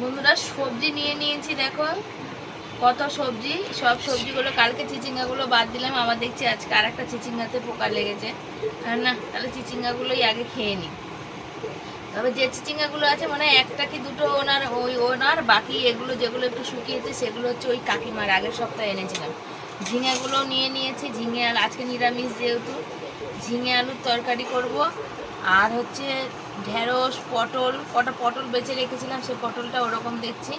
বন্ধুরা, সবজি নিয়ে নিয়েছি, দেখো। কত সবজি? সব সবজিগুলো, কালকে চিচিঙ্গাগুলো বাদ দিলাম। আবার দেখছি আজকে আর একটা চিচিঙ্গাতে পোকা লেগেছে। আর না, তাহলে চিচিঙ্গাগুলোই আগে খেয়ে নিই। তবে যে চিচিঙ্গাগুলো আছে মানে একটা কি দুটো ওনার, ওই ওনার, বাকি এগুলো যেগুলো একটু শুকিয়েছে, সেগুলো হচ্ছে ওই কাকিমার আগের সপ্তাহে এনেছিলাম। ঝিঙেগুলো নিয়ে নিয়েছি, ঝিঙে আর আজকে নিরামিষ যেহেতু ঝিঙে আলুর তরকারি করব। আর হচ্ছে ঢেঁড়স, পটল, কটা পটল বেছে রেখেছিলাম, সেই পটলটা ওরকম দেখছি।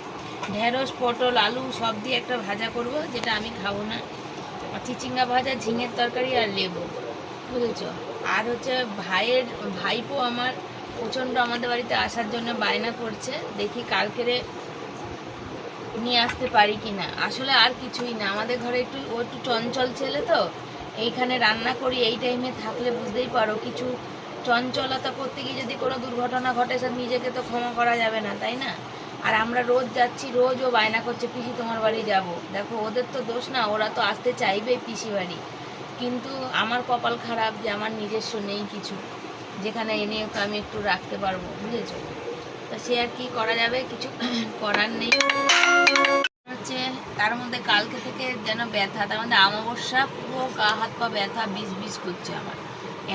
ঢেঁড়স, পটল, আলু সব দিয়ে একটা ভাজা করব, যেটা আমি খাব না। চিচিঙ্গা ভাজা, ঝিঙের তরকারি আর লেবু, বুঝেছ? আর হচ্ছে ভাইয়ের ভাইপো আমার প্রচণ্ড আমাদের বাড়িতে আসার জন্য বায়না করছে, দেখি কালকেরে নিয়ে আসতে পারি কি না আসলে আর কিছুই না, আমাদের ঘরে একটু, ও একটু চঞ্চল ছেলে তো এইখানে রান্না করি, এই টাইমে থাকলে বুঝতেই পারো কিছু চঞ্চলতা করতে গিয়ে যদি কোনো দুর্ঘটনা ঘটে, সে নিজেকে তো ক্ষমা করা যাবে না, তাই না? আর আমরা রোজ যাচ্ছি রোজ ও বায়না করছে, পিসি তোমার বাড়ি যাব। দেখো, ওদের তো দোষ না, ওরা তো আসতে চাইবে পিসি বাড়ি। কিন্তু আমার কপাল খারাপ যে আমার নিজস্ব নেই কিছু, যেখানে এনে ওকে আমি একটু রাখতে পারব, বুঝেছ? তা সে আর কি করা যাবে? কিছু করার নেই। হচ্ছে, তার মধ্যে কালকে থেকে যেন ব্যথা, তার মধ্যে আমাবস্যা পুরো গা হাত পা ব্যথা, বিষ বিষ করছে আমার।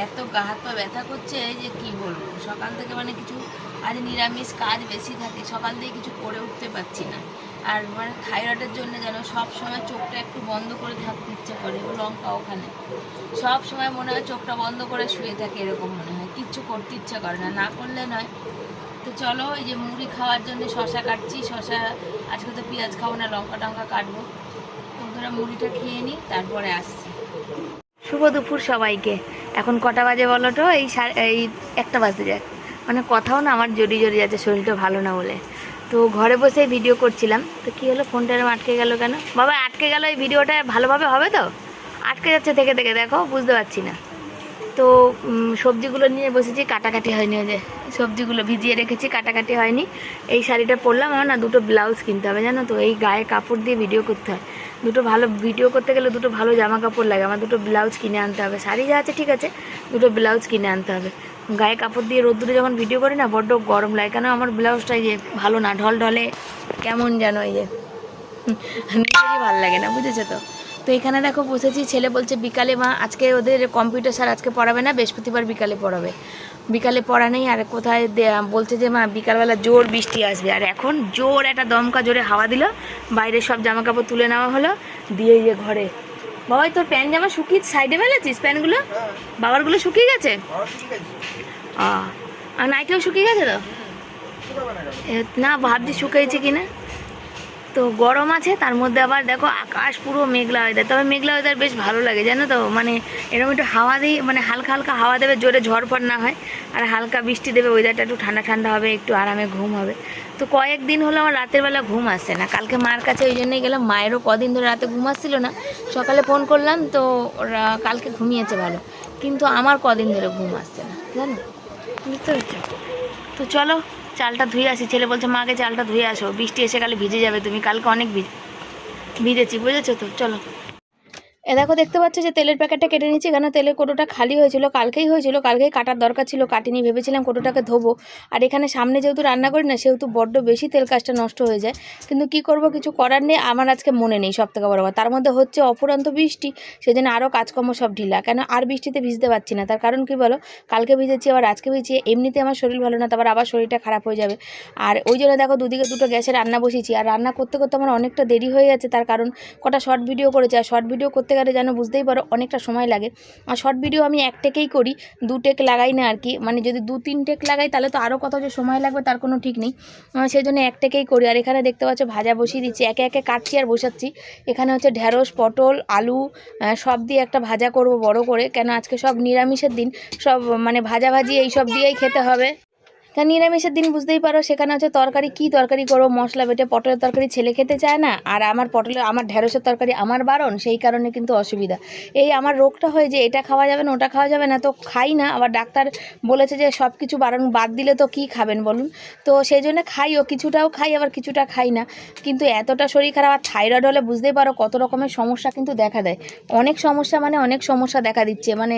এত গা হাত পা ব্যথা করছে যে কি বলব? সকাল থেকে মানে কিছু আজ নিরামিষ কাজ বেশি থাকে, সকাল থেকে কিছু করে উঠতে পারছি না। আর মানে থাইরয়েডের জন্য যেন সব সময় চোখটা একটু বন্ধ করে থাকতে ইচ্ছে করে, ও লঙ্কা ওখানে। সব সময় মনে হয় চোখটা বন্ধ করে শুয়ে থাকে, এরকম মনে হয়। কিচ্ছু করতে ইচ্ছা করে না না করলে নয়। তো চলো, এই যে মুড়ি খাওয়ার জন্য শশা কাটছি। শশা, আজকে তো পেঁয়াজ খাব না, লঙ্কা টঙ্কা কাটবো। তো ধরো মুড়িটা খেয়ে নিই তারপরে আসছি। শুভ দুপুর সবাইকে। এখন কটা বাজে বলো তো? এই এই একটা বাজতে যায়। মানে কথাও না, আমার জড়ি জড়ি যাচ্ছে, শরীরটা ভালো না বলে। তো ঘরে বসে ভিডিও করছিলাম। তো কী হলো, ফোনটা এরকম আটকে গেল কেন? বাবা, আটকে গেল এই ভিডিওটা ভালোভাবে হবে তো? আটকে যাচ্ছে থেকে থেকে, দেখো, বুঝতে পারছি না। তো সবজিগুলো নিয়ে বসেছি, কাটাকাটি হয়নি ওই যে। সবজিগুলো ভিজিয়ে রেখেছি, কাটাকাটি হয়নি। এই শাড়িটা পরলাম, আমার না দুটো ব্লাউজ কিনতে হবে, জানো তো? এই গায়ে কাপড় দিয়ে ভিডিও করতে হয়। দুটো ভালো, ভিডিও করতে গেলে দুটো ভালো জামা কাপড় লাগে, আমার দুটো ব্লাউজ কিনে আনতে হবে। শাড়ি যা আছে ঠিক আছে, দুটো ব্লাউজ কিনে আনতে হবে। গায়ে কাপড় দিয়ে রোদ্দুরে যখন ভিডিও করি না, বড্ড গরম লাগে, কেন আমার ব্লাউজটা যে ভালো না ঢল ঢলে কেমন যেন এই যে। ভালো লাগে না, বুঝেছ তো? তো এখানে দেখো বসেছি ছেলে বলছে বিকালে মা আজকে ওদের কম্পিউটার স্যার আজকে পড়াবে না বৃহস্পতিবার বিকালে পড়াবে। বিকালে পড়া নেই আর কোথায় বলছে যে মা বিকালবেলা জোর বৃষ্টি আসবে। আর এখন জোর একটা দমকা জোরে হাওয়া দিল বাইরে সব জামা কাপড় তুলে নেওয়া হলো দিয়ে এই যে ঘরে। বাবাই তোর প্যান্ট জামা শুকিয়ে সাইডে ফেলেছিস প্যান্টগুলো? বাবারগুলো শুকিয়ে গেছে? আর নাইটিও শুকিয়ে গেছে তো? না ভাবছি শুকিয়েছে কিনা। তো গরম আছে তার মধ্যে আবার দেখো আকাশ পুরো মেঘলা ওয়েদার তবে মেঘলা ওয়েদার বেশ ভালো লাগে জানো তো? মানে এরকম একটু হাওয়া দিয়ে মানে হালকা হালকা হাওয়া দেবে জোরে ঝড় ফড় না হয় আর হালকা বৃষ্টি দেবে ওয়েদারটা একটু ঠান্ডা ঠান্ডা হবে একটু আরামে ঘুম হবে। তো কয়েকদিন হলো আমার রাতের বেলা ঘুম আসছে না। কালকে মার কাছে ওই জন্যই গেলাম মায়েরও কদিন ধরে রাতে ঘুম আসছিল না। সকালে ফোন করলাম তো ওরা কালকে ঘুমিয়েছে ভালো। কিন্তু আমার কদিন ধরে ঘুম আসছে না জানো? বুঝতে পারছ। তো চলো চালটা ধুয়ে আসি। ছেলে বলছে, মাকে চালটা ধুয়ে আসো, বৃষ্টি এসে গেলে ভিজে যাবে, তুমি কালকে অনেক ভিজে ভিজেছি, বুঝেছ তো? চলো। এ দেখো, দেখতে পাচ্ছ যে তেলের প্যাকেটটা কেটে নিচ্ছি কেন তেলের কোটোটা খালি হয়েছিল, কালকেই হয়েছিল, কালকেই কাটার দরকার ছিল, কাটিনি, ভেবেছিলাম কোটোটাকে ধোবো। আর এখানে সামনে যেহেতু রান্না করি না, সেহেতু বড্ড বেশি তেল কাজটা নষ্ট হয়ে যায়। কিন্তু কি করব, কিছু করার নেই, আমার আজকে মনে নেই সব থেকে বড় কথা। তার মধ্যে হচ্ছে অফুরন্ত বৃষ্টি, সেজন্য আরও কাজকর্ম সব ঢিলা। কেন, আর বৃষ্টিতে ভিজতে পারছি না। তার কারণ কি বলো, কালকে ভিজেছি, আবার আজকে ভিজেছি, এমনিতে আমার শরীর ভালো না, তারপর আবার শরীরটা খারাপ হয়ে যাবে। আর ওই জন্য দেখো, দুদিকে দুটো গ্যাসে রান্না বসিয়েছি। আর রান্না করতে করতে আমার অনেকটা দেরি হয়ে যাচ্ছে। তার কারণ কটা শর্ট ভিডিও করেছে। আর শর্ট ভিডিও করতে গেলে যেন বুঝতেই পারো অনেকটা সময় লাগে। আর শর্ট ভিডিও আমি এক টেকেই করি, দু টেক লাগাই না আর কি মানে যদি দু, তিন টেক লাগাই তাহলে তো আরও কত যে সময় লাগবে তার কোনো ঠিক নেই। সেই জন্য এক টেকেই করি। আর এখানে দেখতে পাচ্ছ ভাজা বসিয়ে দিচ্ছি। একে একে কাটছি আর বসাচ্ছি। এখানে হচ্ছে ঢেঁড়স, পটল, আলু সব দিয়ে একটা ভাজা করব বড় করে। কেন আজকে সব নিরামিষের দিন। সব মানে ভাজা ভাজি এই সব দিয়েই খেতে হবে। কারণ নিরামিষের দিন বুঝতেই পারো, সেখানে হচ্ছে তরকারি কি তরকারি করব? মশলা বেটে পটলের তরকারি ছেলে খেতে চায় না, আর আমার পটলের আমার ঢেঁড়সের তরকারি আমার বারণ, সেই কারণে কিন্তু অসুবিধা। এই আমার রোগটা হয় যে, এটা খাওয়া যাবে না, ওটা খাওয়া যাবে না, তো খাই না। আবার ডাক্তার বলেছে যে, সব কিছু বারণ বাদ দিলে তো কী খাবেন বলুন? তো সেই জন্য খাইও কিছুটাও খাই, আবার কিছুটা খাই না। কিন্তু এতটা শরীর খারাপ, আর থাইরয়েড হলে বুঝতেই পারো কত রকমের সমস্যা কিন্তু দেখা দেয়। অনেক সমস্যা মানে অনেক সমস্যা দেখা দিচ্ছে। মানে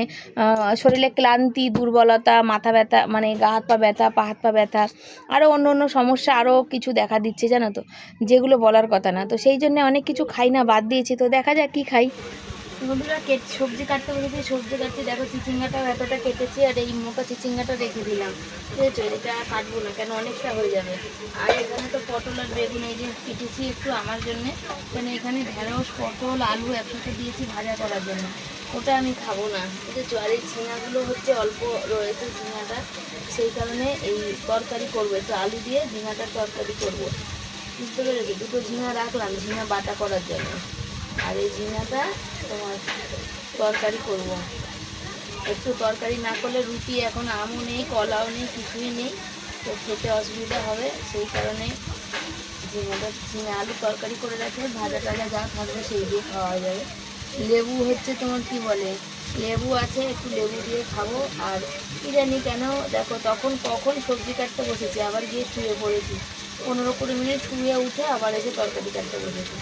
শরীরে ক্লান্তি, দুর্বলতা, মাথা ব্যথা মানে গা হাত পা ব্যথা হাত পা ব্যথা আরও অন্য অন্য সমস্যা আরও কিছু দেখা দিচ্ছে, জানো তো? যেগুলো বলার কথা না। তো সেই জন্য অনেক কিছু খাই না, বাদ দিয়েছি। তো দেখা যাক কী খাই। বন্ধুরা কেট সবজি কাটতে বলেছি সবজি কাটতে দেখো, চিচিঙ্গাটাও এতটা কেটেছি আর এই মোটা চিচিঙ্গাটা রেখে দিলাম। ঠিক আছে, এটা কাটবো না, কেন অনেকটা হয়ে যাবে। আর এখানে তো পটল আর বেগুন, এই যে কেটেছি একটু আমার জন্যে। মানে এখানে ঢেঁড়স, পটল, আলু একসাথে দিয়েছি ভাজা করার জন্য। ওটা আমি খাব না। আর এই ঝিঙাগুলো হচ্ছে অল্প রয়েছে ঝিঙাটা, সেই কারণে এই তরকারি করব, একটু আলু দিয়ে ঝিঙাটার তরকারি করব। বুঝতে পেরেছি? দুটো ঝিঙা রাখলাম, ঝিঙা বাটা করার জন্য। আর এই ঝিঙাটা তোমার তরকারি করব। একটু তরকারি না করলে রুটি এখন আমও নেই, কলাও নেই, কিছুই নেই। তো খেতে অসুবিধা হবে, সেই কারণে ঝিঙাটা, ঝিঙে আলু তরকারি করে রাখলে ভাজা টাজা যা থাকবে সেই দিয়ে খাওয়া যাবে। লেবু হচ্ছে তোমার কি বলে? লেবু আছে, একটু লেবু দিয়ে খাব। আর জানি কেন, দেখো তখন কখন সবজি কাটতে বসেছি, আবার গিয়ে শুয়ে পড়েছি। পনেরো কুড়ি মিনিট শুয়ে উঠে আবার এসে তরকারি কাটতে বসেছি।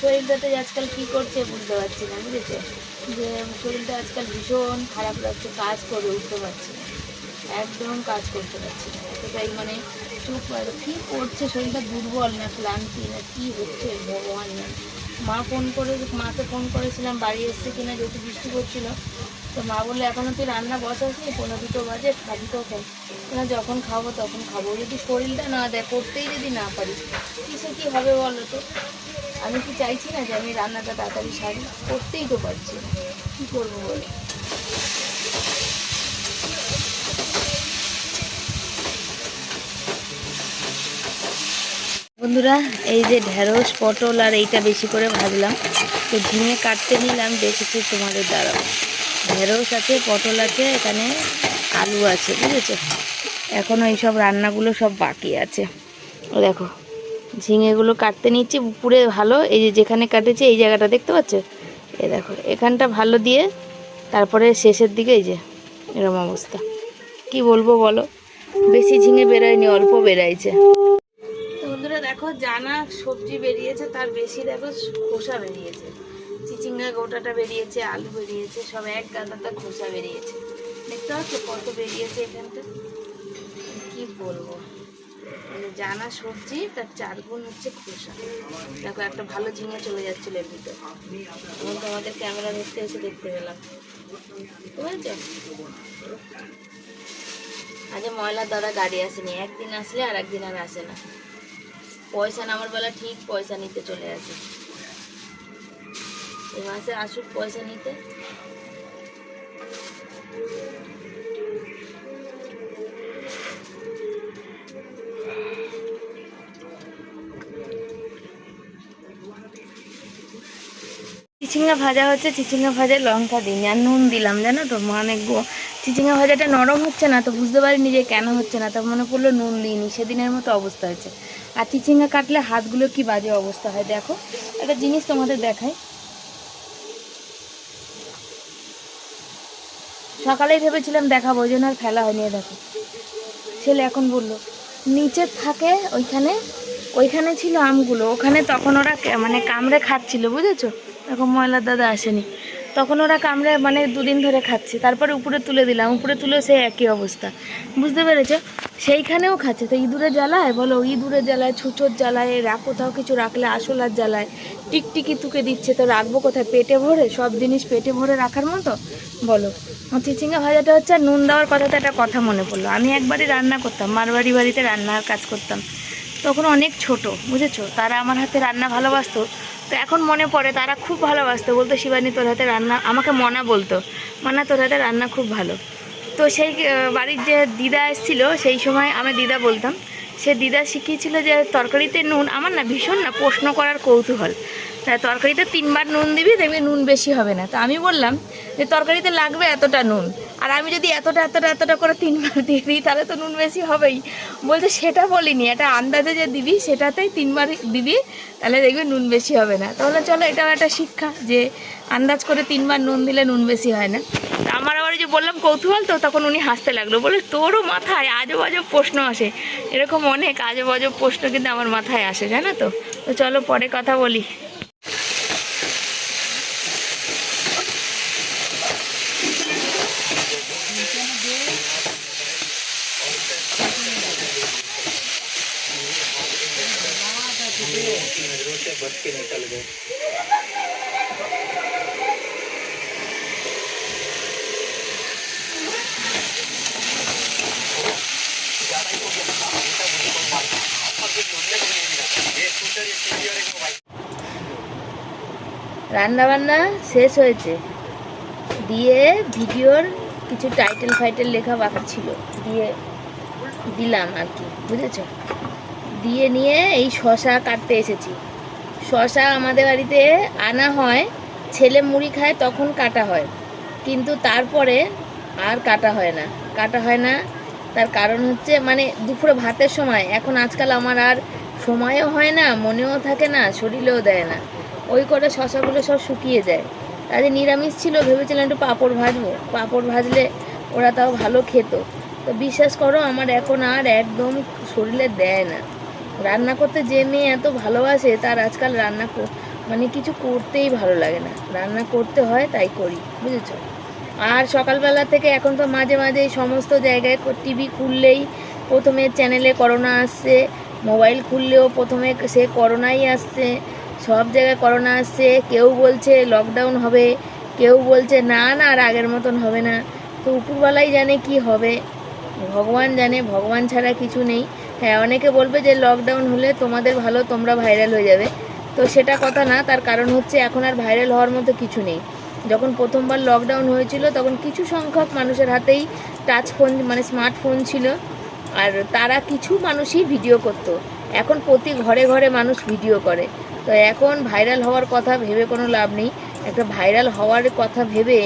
শরীরটাতে আজকাল কী করছে বুঝতে পারছি না, বুঝেছ? যে শরীরটা আজকাল ভীষণ খারাপ লাগছে, কাজ করে, উঠতে পারছি একদম কাজ করতে পারছি না। এতটাই মানে চুপ কী করছে শরীরটা দুর্বল না ক্লান্তি না কী হচ্ছে ভগবান না মা ফোন করে, মাকে ফোন করেছিলাম, বাড়ি এসছে কিনা যেহেতু বৃষ্টি পড়ছিল, তো মা বলল এখনও তুই রান্না বসাসনি? পনেরো দুটো বাজে, খাবি কখন না, যখন খাব তখন খাব। যদি শরীরটা না দেয়, করতেই যদি না পারি কিসে কী হবে বলো তো? আমি কি চাইছি না যে আমি রান্নাটা তাড়াতাড়ি সারি? করতেই তো পারছি না। কী করব বলো? বন্ধুরা, এই যে ঢেঁড়স, পটল আর এইটা বেশি করে ভাজলাম। তো ঝিঙে কাটতে নিলাম দেখেছি তোমাদের দ্বারা। ঢেঁড়স আছে, পটল আছে, এখানে আলু আছে, বুঝেছ? এখনও এইসব রান্নাগুলো সব বাকি আছে। দেখো ঝিঙেগুলো কাটতে নিচ্ছি পুরে ভালো, এই যে যেখানে কাটেছে এই জায়গাটা দেখতে পাচ্ছ? এ দেখো, এখানটা ভালো দিয়ে তারপরে শেষের দিকে এই যে এরকম অবস্থা। কি বলব বলো? বেশি ঝিঙে বেরোয়নি, অল্প বেরাইছে বন্ধুরা দেখো, জানা সবজি বেরিয়েছে, তার বেশি দেখো খোসা বেরিয়েছে। চিচিঙ্গা গোটাটা বেরিয়েছে, আলু বেরিয়েছে, সব এক গাদাতে খোসা বেরিয়েছে। দেখতে পাচ্ছ কত বেরিয়েছে এখানটা? কি বলব? জানা সবজি, তার চার গুণ হচ্ছে খোসা। দেখো, একটা ভালো ঝিঙে চলে যাচ্ছিল ভিতরে। আমি তোমাদের ক্যামেরা ধরতে এসে দেখতে পেলাম। আজকে ময়লার দাদা গাড়ি আসেনি। একদিন আসলে আর একদিন আর আসে না। পয়সা নামার বেলা ঠিক পয়সা নিতে চলে আসে। এই মাসে আসুক পয়সা নিতে। চিচিঙ্গা ভাজা হচ্ছে, চিচিঙ্গা ভাজায় লঙ্কা দিইনি। আর নুন দিলাম, জানো তো? মানে চিচিঙ্গা ভাজাটা নরম হচ্ছে না তো বুঝতে পারিনি যে কেন হচ্ছে না, তো মনে পড়ল নুন দিইনি, সেদিনের মতো অবস্থা হয়েছে। আর চিচিঙ্গা কাটলে হাতগুলো কি বাজে অবস্থা হয়, দেখো। একটা জিনিস তোমাদের দেখাই। সকালেই ভেবেছিলাম দেখাবো, ওই জন্য আর ফেলা হয়নি দেখো। ছেলে এখন বলল, নিচে থাকে ওইখানে ওইখানে ছিল আমগুলো, ওখানে তখন ওরা মানে কামড়ে খাচ্ছিল, বুঝেছ? এখন ময়লার দাদা আসেনি। তখন ওরা কামড়ে মানে দুদিন ধরে খাচ্ছে। তারপরে উপরে তুলে দিলাম। উপরে তুলেও সেই একই অবস্থা। বুঝতে পেরেছ? সেইখানেও খাচ্ছে। তো ইঁদুরে জ্বালায়? বলো ইঁদুরে জ্বালায়, ছুঁচোর জ্বালায়, রা কোথাও কিছু রাখলে আসলার জ্বালায়। টিকটিকি তুকে দিচ্ছে। তো রাখব কোথায়? পেটে ভরে? সব জিনিস পেটে ভরে রাখার মতো? বলো। চিচিঙ্গা ভাজাটা হচ্ছে আর নুন দেওয়ার কথাতে একটা কথা মনে পড়ল। আমি একবারই রান্না করতাম। মারবাড়ি বাড়িতে রান্নার কাজ করতাম। তখন অনেক ছোট, বুঝেছ? তারা আমার হাতে রান্না ভালোবাসতো। তো এখন মনে পড়ে তারা খুব ভালোবাসতো। বলতো, শিবানী, তোর হাতে রান্না আমাকে মনা বলতো মানা তোর হাতে রান্না খুব ভালো। তো সেই বাড়ির যে দিদা এসেছিল, সেই সময় আমি দিদা বলতাম। সে দিদা শিখিয়েছিল যে তরকারিতে নুন, আমার না ভীষণ না প্রশ্ন করার কৌতূহল। তরকারিতে তিনবার নুন দিবি, দেখবি নুন বেশি হবে না। তো আমি বললাম যে তরকারিতে লাগবে এতটা নুন। আর আমি যদি এতটা এতটা এতটা করে তিনবার দিয়ে দিই, তাহলে তো নুন বেশি হবেই। বলতে সেটা বলিনি, এটা আন্দাজে যে দিবি, সেটাতেই তিনবার দিবি, তাহলে দেখবি নুন বেশি হবে না। তাহলে চলো, এটাও একটা শিক্ষা যে আন্দাজ করে তিনবার নুন দিলে নুন বেশি হয় না। আমার আবার যে বললাম কৌতূহল, তো তখন উনি হাসতে লাগল। বলে তোরও মাথায় আজব আজব প্রশ্ন আসে। এরকম অনেক আজব আজব প্রশ্ন কিন্তু আমার মাথায় আসে, জানো তো? তো চলো, পরে কথা বলি। রান্না বান্না শেষ হয়েছে। দিয়ে ভিডিওর কিছু টাইটেল ফাইটেল লেখা বাকি ছিল। দিয়ে দিলাম আর কি, বুঝেছ? দিয়ে নিয়ে এই শশা কাটতে এসেছি। শশা আমাদের বাড়িতে আনা হয়, ছেলে মুড়ি খায় তখন কাটা হয়। কিন্তু তারপরে আর কাটা হয় না। কাটা হয় না, তার কারণ হচ্ছে মানে দুপুরে ভাতের সময়। এখন আজকাল আমার আর সময়ও হয় না, মনেও থাকে না, শরীরেও দেয় না। ওই করে শশাগুলো সব শুকিয়ে যায়। তাদের নিরামিষ ছিল, ভেবেছিলাম একটু পাঁপড় ভাজবো। পাঁপড় ভাজলে ওরা তাও ভালো খেত। তো বিশ্বাস করো, আমার এখন আর একদম শরীরে দেয় না। রান্না করতে যে মেয়ে এত ভালোবাসে, তার আজকাল রান্না মানে কিছু করতেই ভালো লাগে না। রান্না করতে হয়, তাই করি, বুঝেছ? আর সকালবেলা থেকে এখন তো মাঝে মাঝে সমস্ত জায়গায় টিভি খুললেই প্রথমে চ্যানেলে করোনা আসছে, মোবাইল খুললেও প্রথমে সে করোনাই আসছে, সব জায়গায় করোনা আসছে, কেউ বলছে লকডাউন হবে, কেউ বলছে না না, আর আগের মতন হবে না। তো উপরওয়ালাই জানে কি হবে, ভগবান জানে, ভগবান ছাড়া কিছু নেই। হ্যাঁ অনেকে বলবে যে লকডাউন হলে তোমাদের ভালো, তোমরা ভাইরাল হয়ে যাবে। তো সেটা কথা না, তার কারণ হচ্ছে এখন আর ভাইরাল হওয়ার মতো কিছু নেই। যখন প্রথমবার লকডাউন হয়েছিল, তখন কিছু সংখ্যক মানুষের হাতেই টাচ ফোন মানে স্মার্টফোন ছিল। আর তারা কিছু মানুষই ভিডিও করতো। এখন প্রতি ঘরে ঘরে মানুষ ভিডিও করে। তো এখন ভাইরাল হওয়ার কথা ভেবে কোনো লাভ নেই। একটা ভাইরাল হওয়ার কথা ভেবে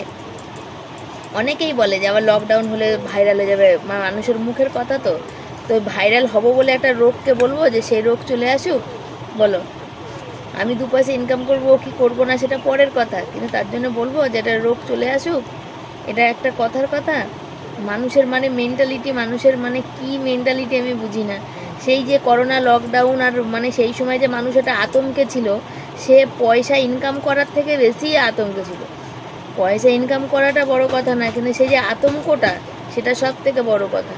অনেকেই বলে যে আবার লকডাউন হলে ভাইরাল হয়ে যাবে। মানুষের মুখের কথা তো। তো ভাইরাল হব বলে একটা রোগকে বলব যে সেই রোগ চলে আসুক, বলো। আমি দু পয়সা ইনকাম করব কি করব না সেটা পরের কথা। কিন্তু তার জন্য বলব যে এটা রোগ চলে আসুক, এটা একটা কথার কথা। মানুষের মানে মেন্টালিটি মানুষের মানে কি মেন্টালিটি আমি বুঝি না। সেই যে করোনা লকডাউন আর মানে সেই সময় যে মানুষ এটা আতঙ্কে ছিল, সে পয়সা ইনকাম করার থেকে বেশি আতঙ্কে ছিল। পয়সা ইনকাম করাটা বড় কথা না, কিন্তু সেই যে আতঙ্কটা, সেটা সব থেকে বড় কথা।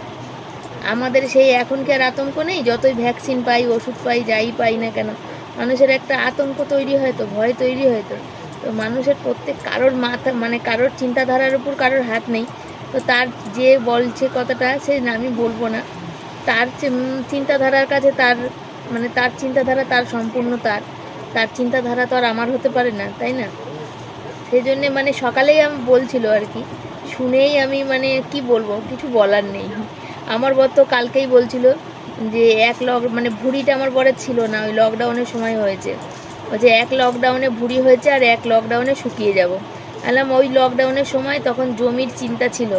আমাদের সেই এখন কি আর আতঙ্ক নেই, যতই ভ্যাকসিন পাই, ওষুধ পাই, যাই পাই না কেন, মানুষের একটা আতঙ্ক তৈরি হয় তো, ভয় তৈরি হয় তো। তো মানুষের প্রত্যেক কারোর মাথা মানে কারোর চিন্তাধারার উপর কারোর হাত নেই। তো তার যে বলছে কথাটা, সে আমি বলব না। তার চিন্তাধারার কাছে তার মানে তার চিন্তাধারা তার সম্পূর্ণ তার। তার চিন্তাধারা তো আর আমার হতে পারে না, তাই না? সেই জন্যে মানে সকালেই আমি বলছিল আর কি, শুনেই আমি মানে কি বলব, কিছু বলার নেই। আমার বর তো কালকেই বলছিল যে এক লক মানে ভুঁড়িটা আমার বরের ছিল না, ওই লকডাউনের সময় হয়েছে। বলছে এক লকডাউনে ভুঁড়ি হয়েছে আর এক লকডাউনে শুকিয়ে যাব। আলাম ওই লকডাউনের সময় তখন জমির চিন্তা ছিল।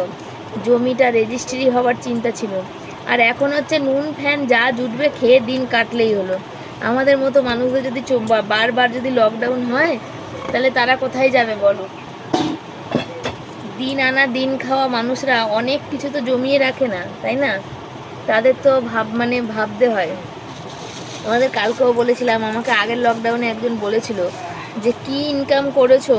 জমিটা রেজিস্ট্রি হওয়ার চিন্তা ছিল। আর এখন হচ্ছে নুন, ফ্যান যা জুটবে খেয়ে দিন কাটলেই হলো। আমাদের মতো মানুষদের যদি বারবার যদি লকডাউন হয়, তাহলে তারা কোথায় যাবে বলো? দিন আনা দিন খাওয়া মানুষরা অনেক কিছু তো জমিয়ে রাখে না, তাই না? তাদের তো ভাব মানে ভাবতে হয়। আমাদের কালকেও বলেছিলাম, আমাকে আগের লকডাউনে একজন বলেছিল যে, কি ইনকাম করেছ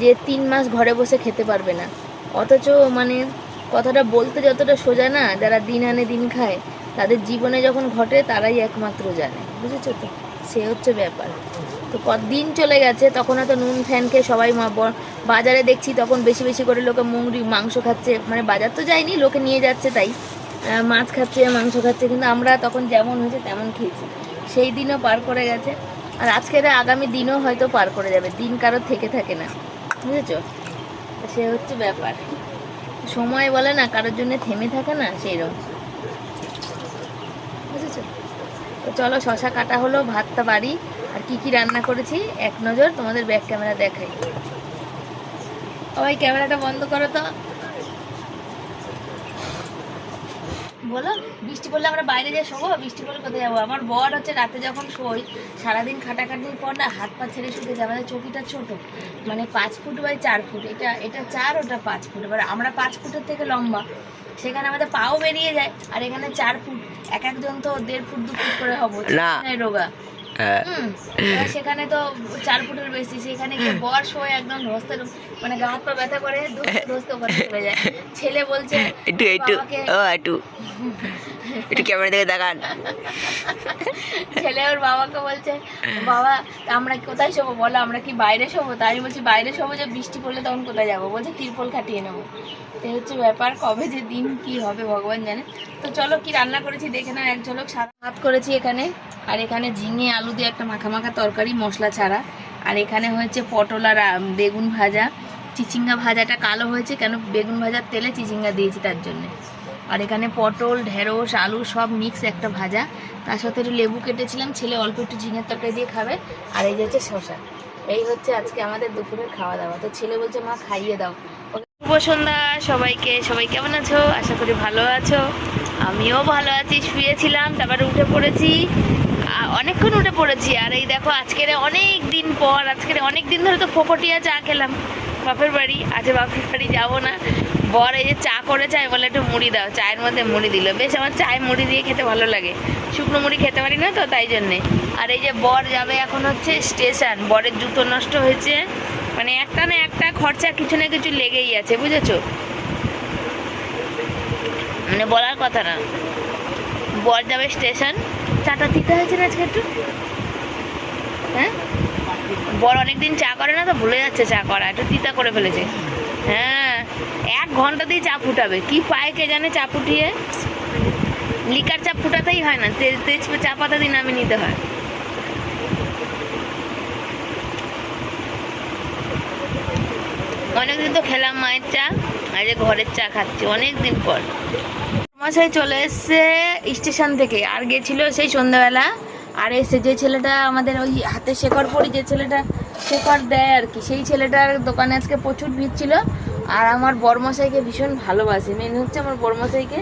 যে তিন মাস ঘরে বসে খেতে পারবে না? অথচ মানে কথাটা বলতে যতটা সোজা না, যারা দিন আনে দিন খায়, তাদের জীবনে যখন ঘটে তারাই একমাত্র জানে। বুঝেছ তো? সে হচ্ছে ব্যাপার। তো কদিন চলে গেছে, তখন হয়তো নুন ফ্যান খেয়ে সবাই বাজারে দেখছি তখন বেশি বেশি করে লোকে মুংরি মাংস খাচ্ছে। মানে বাজার তো যায়নি, লোকে নিয়ে যাচ্ছে তাই। মাছ খাচ্ছে, মাংস খাচ্ছে, কিন্তু আমরা তখন যেমন হয়েছে তেমন খেয়েছি। সেই দিনও পার করে গেছে। আর আজকের আগামী দিনও হয়তো পার করে যাবে। দিন কারোর থেকে থাকে না। বুঝেছ? সে হচ্ছে ব্যাপার। সময় বলে না, কারোর জন্য থেমে থাকে না, সেই রকম। বুঝেছ? তো চলো শশা কাটা হলো, ভাতটা বাড়ি। কি কি রান্না করেছি? এক নজর তোমাদের ব্যাক ক্যামেরা দেখাই। সবাই ক্যামেরাটা বন্ধ করো তো। বলো বৃষ্টি পড়লে আমরা বাইরে যাই শোবো? বৃষ্টি পড়লে কোথায় যাব? আমার বর হচ্ছে রাতে যখন শোই সারাদিন খাটাখাটির পর না হাত পা ছেড়ে শুতে যায় আমাদের চৌকিটা ছোট। মানে পাঁচ ফুট বাই চার ফুট। এটা এটা চার ওটা পাঁচ ফুট। এবার আমরা পাঁচ ফুটের থেকে লম্বা। সেখানে আমাদের পাও বেরিয়ে যায় আর এখানে চার ফুট। এক একজন তো দেড় ফুট দু ফুট করে হব। না। রোগা। সেখানে তো চার ফুটের বেশি সেখানে গিয়ে বর শোয় একদম ধস্তে মানে গা হাত পা ব্যথা করে ধস্ত ধস্তে করে চলে যায়। ছেলে বলছে একটু একটু ও একটু। একটু ক্যামেরা দিকে দেখান। ছেলে ওর বাবাকে বলছে, বাবা, আমরা কোথায় শোবো? বলো, আমরা কি বাইরে শোবো? তাই বলছি, বাইরে শোবো, যে বৃষ্টি পড়লে তখন কোথায় যাব? বলছে, তিরপল খাটিয়ে নেব। তো হচ্ছে ব্যাপার, কবে যে দিন কি হবে, ভগবান জানে। তো চলো কি রান্না করেছি, দেখে নাও, এক ঝলক সাদা ভাত করেছি এখানে। আর এখানে ঝিঙে, আলু দিয়ে একটা মাখা মাখা তরকারি, মশলা ছাড়া। আর এখানে হয়েছে পটল আর বেগুন ভাজা। চিচিঙ্গা ভাজাটা কালো হয়েছে, কেন বেগুন ভাজার তেলে চিচিঙ্গা দিয়েছি তার জন্যে। আর এখানে পটল, ঢেঁড়স, আলু সব মিক্স একটা ভাজা। তার সাথে একটু লেবু কেটেছিলাম, ছেলে অল্প একটু ঝিঙের তরকারি দিয়ে খাবে, আর এই হচ্ছে শশা এই হচ্ছে আজকে আমাদের দুপুরের খাওয়া দাওয়া তো ছেলে বলছে, মা, খাইয়ে দাও। শুভ সন্ধ্যা সবাইকে। সবাই কেমন আছো? আশা করি ভালো আছো। আমিও ভালো আছি, শুয়েছিলাম, তারপরে উঠে পড়েছি। অনেকক্ষণ উঠে পড়েছি। আর এই দেখো, আজকের অনেক দিন পর, আজকের অনেক দিন ধরে তো ফোকটিয়া চা খেলাম। বাপের বাড়ি, আজ বাপের বাড়ি যাব না। বর এই যে চা করে চাই বলে একটু মুড়ি দাও, চায়ের মধ্যে মুড়ি দিল। বেশ, আমার চায় মুড়ি দিয়ে খেতে ভালো লাগে। শুকনো মুড়ি খেতে পারি না তো, তাই জন্যে। আর এই যে বর যাবে এখন হচ্ছে স্টেশন, বরের জুতো নষ্ট হয়েছে। মানে একটা না একটা খরচা কিছু না কিছু লেগেই আছে, বুঝেছ? মানে বলার কথা না। বর যাবে স্টেশন। চাটা দিতে হয়েছে না আজকে একটু? হ্যাঁ? বর অনেকদিন চা করে না তো ভুলে যাচ্ছে চা করা, একটু তিতা করে ফেলেছে। হ্যাঁ এক ঘণ্টা দিয়ে চা ফুটাবে, কি পায় কে জানে চা ফুটিয়ে? লিকার চা ফুটাতেই হয় না তেজ তেজ চা পাতা দিয়ে নামিয়ে নিতে হয়। অনেকদিন তো খেলাম মায়ের চা, আর যে ঘরের চা খাচ্ছি, অনেকদিন পর। মশাই চলে এসছে স্টেশন থেকে, আর গেছিল সেই সন্ধ্যাবেলা। আর এসে যে ছেলেটা আমাদের ওই হাতে শেকড় পরি, যে ছেলেটা শেকড় দেয় আর কি, সেই ছেলেটার দোকানে আজকে প্রচুর ভিড় ছিল। আর আমার বরমশাইকে ভীষণ ভালোবাসে মেন হচ্ছে আমার বরমশাইকে।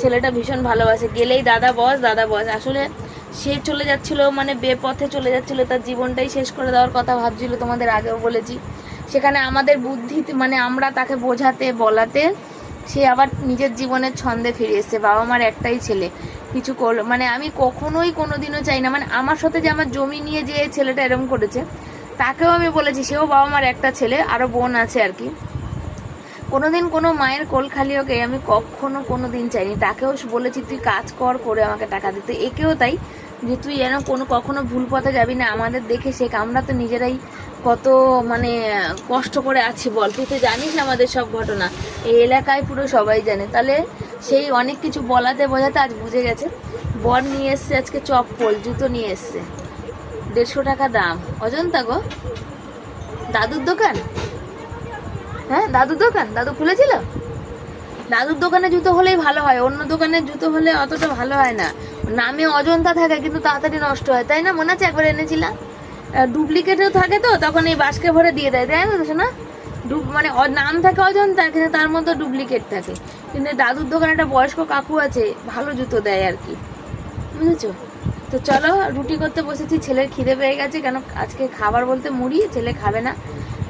ছেলেটা ভীষণ ভালোবাসে, গেলেই দাদা বস দাদা বস। আসলে সে চলে যাচ্ছিল মানে বেপথে চলে যাচ্ছিল, তার জীবনটাই শেষ করে দেওয়ার কথা ভাবছিল, তোমাদের আগেও বলেছি। সেখানে আমাদের বুদ্ধি মানে আমরা তাকে বোঝাতে, বলাতে সে আবার নিজের জীবনের ছন্দে ফিরে এসছে, বাবা মার একটাই ছেলে। কিছু করল মানে আমি কখনোই কোনোদিনও চাই না। মানে আমার সাথে যে আমার জমি নিয়ে যে ছেলেটা এরম করেছে, তাকেও আমি বলেছি, সেও বাবা মার একটা ছেলে আরও বোন আছে আর কি। কোনোদিন কোনো মায়ের কোল খালি ওকে আমি কখনো কোনো দিন চাইনি। তাকেও বলেছি, তুই কাজ কর, করে আমাকে টাকা দিতে একেও তাই যে, তুই যেন কোনো কখনো ভুল পথে যাবি না। আমাদের দেখে শেখ, আমরা তো নিজেরাই কত মানে কষ্ট করে আছি বল। তুই তো জানিস আমাদের সব ঘটনা। এই এলাকায় পুরো সবাই জানে। তাহলে সেই অনেক কিছু বলাতে বোঝাতে আজ বুঝে গেছে। বর নিয়ে এসছে আজকে চপ্পল, জুতো নিয়ে এসছে। দেড়শো টাকা দাম। অজন্তা গো। দাদুর দোকান? হ্যাঁ দাদুর দোকান? দাদু খুলেছিল? দাদুর দোকানে জুতো হলেই ভালো হয়। অন্য দোকানের জুতো হলে অতটা ভালো হয় না। নামে অজন্তা থাকে, কিন্তু তাড়াতাড়ি নষ্ট হয়। তাই না মনে আছে? একবার এনেছিলাম? ডুপ্লিকেটও থাকে তো, তখন এই বাসকে ভরে দিয়ে দেয় তাই না ডুব মানে নাম থাকে অজন্তা কিন্তু তার মধ্যে ডুপ্লিকেট থাকে। কিন্তু দাদুর দোকানে একটা বয়স্ক কাকু আছে, ভালো জুতো দেয় আর কি। বুঝেছ? তো চলো, রুটি করতে বসেছি, ছেলের খিদে পেয়ে গেছে, কেন আজকে খাবার বলতে মুড়ি, ছেলে খাবে না।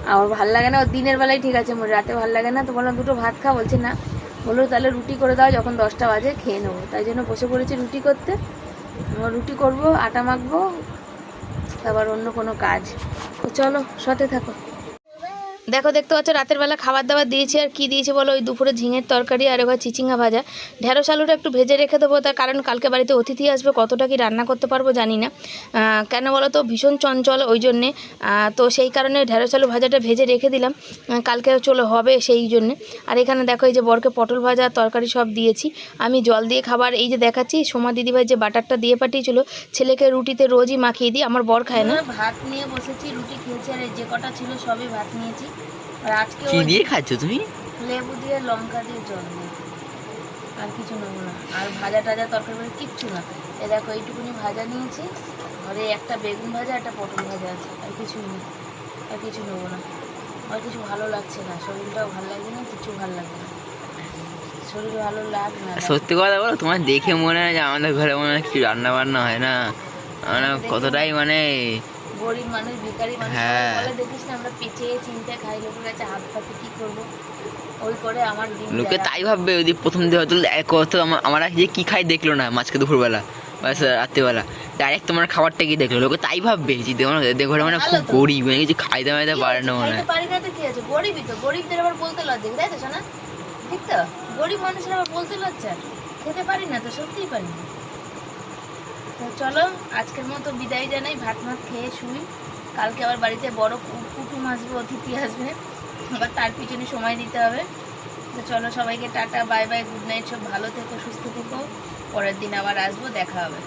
আর ভালো লাগে না, ওর দিনের বেলায় ঠিক আছে, মুড়ি, রাতে ভালো লাগে না, তো বললাম দুটো ভাত খা, বলছে না। বলল, তাহলে রুটি করে দাও, যখন দশটা বাজে, খেয়ে নেব। তাই জন্য বসে পড়েছি রুটি করতে। রুটি করব, আটা মাখবো তারপর অন্য কোনো কাজ। তো চলো সাথে থাকো। দেখো, দেখতে পাচ্ছ, রাতের বেলা খাবার দাবার দিয়েছি, আর কি দিয়েছি বলো? ওই দুপুরে ঝিঙের তরকারি আর এবার চিচিঙ্গা ভাজা। ঢেঁড়স আলুটা একটু ভেজে রেখে দেবো, তার কারণ কালকে বাড়িতে অতিথি আসবে, কতটা কি রান্না করতে পারব জানি না। কেন বলো তো, ভীষণ চঞ্চল ওই জন্যে। তো সেই কারণে ঢেঁড়স আলু ভাজাটা ভেজে রেখে দিলাম। কালকে চলে, হবে সেই জন্যে। আর এখানে দেখো, এই যে বরকে পটল ভাজা, তরকারি সব দিয়েছি। আমি জল দিয়ে খাবার, এই যে দেখাচ্ছি, সোমা দিদিভাই যে বাটারটা দিয়ে পাঠিয়েছিল, ছেলেকে রুটিতে রোজই মাখিয়ে দিই, আমার বর খায় না। ভাত নিয়ে বসেছি, রুটি আর যে কটা ছিল সবই ভাত নিয়েছি। আর আজকে কি দিয়ে খাচ্ছ তুমি? লেবু দিয়ে লঙ্কা দিয়ে জল দিয়ে। আর কিছু নেব না। আর ভাজা টাজা তরকারি করে কিচ্ছু না। এ দেখো এইটুকুনি ভাজা নিয়েছি। ঘরে একটা বেগুন ভাজা একটা পটল ভাজা আছে। আর কিছু নেই। আর কিছু নেব না। আর কিছু ভালো লাগছে না। শরীরটাও ভালো লাগছে না কিছু ভালো লাগছে না। শরীর ভালো লাগ না সত্যি কথা বলো তোমার দেখে মনে হয় যে আমাদের ঘরে মনে হয় কিছু রান্না বান্না হয় না? মানে কতটাই মানে গরিব মানুষ ভিখারি মানুষ হ্যাঁ। বলে দেখিস না আমরা পেঁচে চিনতে খাই লোকের কাছে হাত পাতে কি করব? ওই করে আমার দিন লোকে তাই ভাববে যদি প্রথম দিয়ে হয়তো এক আমা- আমার যে কি খাই দেখল না মাঝকে দুপুরবেলা বা রাত্রিবেলা। ডাইরেক্ট তোমার খাবারটা কি দেখল লোকে তাই ভাববে যে ঘরে মানে খুব গরিব মানে কিছু খাইতে মাইতে পারে না মনে খাইতে পারি না তো কি আছে গরিবই তো গরিবদের আবার বলতে লজ্জা তাই তো শোনা ঠিক তো? গরিব মানুষের আবার বলতে লজ্জা? খেতে পারি না তো সত্যিই পারি না। তো চলো, আজকের মতো বিদায় জানাই, ভাত ভাত খেয়ে শুই। কালকে আবার বাড়িতে বড় কুটুম আসবে, অতিথি আসবে। আবার তার পিছনে সময় দিতে হবে। তো চলো সবাইকে tata, bye bye good night সব ভালো থেকো, সুস্থ থেকো। পরের দিন আবার আসব, দেখা হবে।